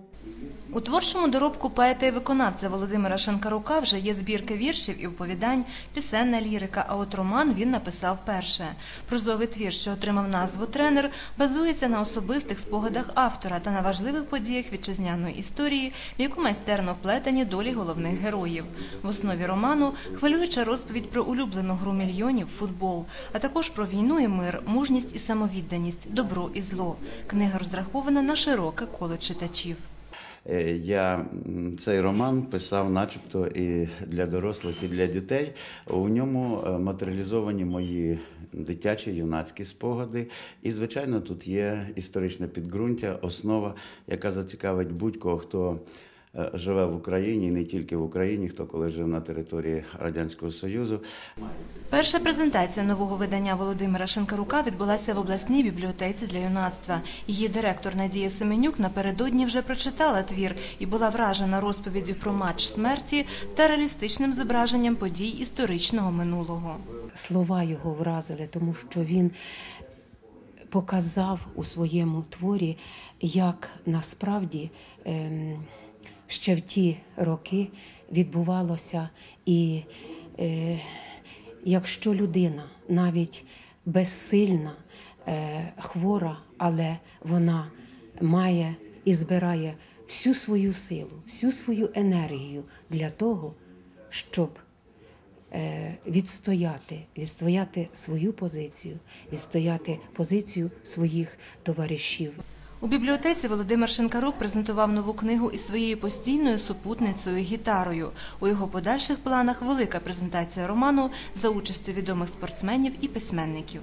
Yeah. У творчому доробку поета і виконавця Володимира Шанкарука вже є збірки віршів і оповідань, пісенна лірика, а от роман він написав перше. Прозовий твір, що отримав назву Тренер, базується на особистих спогадах автора та на важливих подіях вітчизняної історії, в яку майстерно вплетені долі головних героїв. В основі роману хвилююча розповідь про улюблену гру мільйонів футбол, а також про війну і мир, мужність і самовідданість, добро і зло. Книга розрахована на широке коло читачів. Е, Я цей роман писав, начебто, і для дорослих, і для дітей. У ньому е, матеріалізовані мої дитячі юнацькі спогади. І, звичайно, тут є історичне підґрунтя, основа, яка зацікавить будь-кого, хто живе в Україні, і не тільки в Україні, хто коли жив на території Радянського Союзу. Перша презентація нового видання Володимира Шенкарука відбулася в обласній бібліотеці для юнацтва. Її директор Надія Семенюк напередодні вже прочитала твір і була вражена розповіддю про матч смерті та реалістичним зображенням подій історичного минулого. слова його вразили, тому що він показав у своєму творі, як насправді ем, ще в ті роки відбувалося, і е, якщо людина навіть безсильна, е, хвора, але вона має і збирає всю свою силу, всю свою енергію для того, щоб е, відстояти, відстояти свою позицію, відстояти позицію своїх товаришів. У бібліотеці Володимир Шенкарук презентував нову книгу із своєю постійною супутницею гітарою. У його подальших планах велика презентація роману за участю відомих спортсменів і письменників.